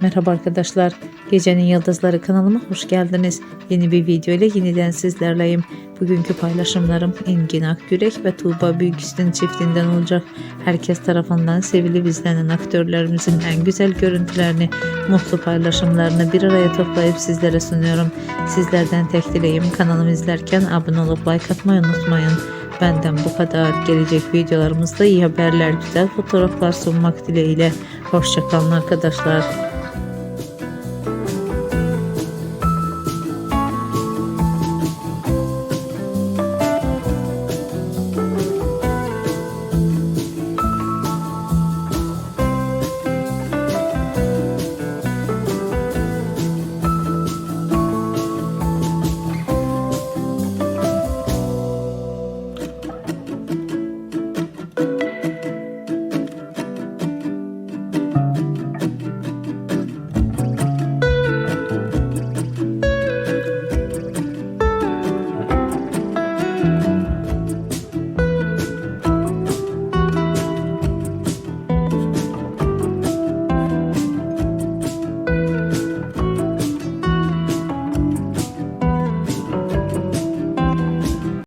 Merhaba arkadaşlar. Gecenin Yıldızları kanalıma hoş geldiniz. Yeni bir video ile yeniden sizlerleyim. Bugünkü paylaşımlarım Engin Akgürek ve Tuğba Büyüküstün çiftinden olacak. Herkes tarafından sevilip izlenen aktörlerimizin en güzel görüntülerini, mutlu paylaşımlarını bir araya toplayıp sizlere sunuyorum. Sizlerden tek dileğim kanalımı izlerken abone olup like atmayı unutmayın. Benden bu kadar. Gelecek videolarımızda iyi haberler, güzel fotoğraflar sunmak dileğiyle. Hoşçakalın arkadaşlar.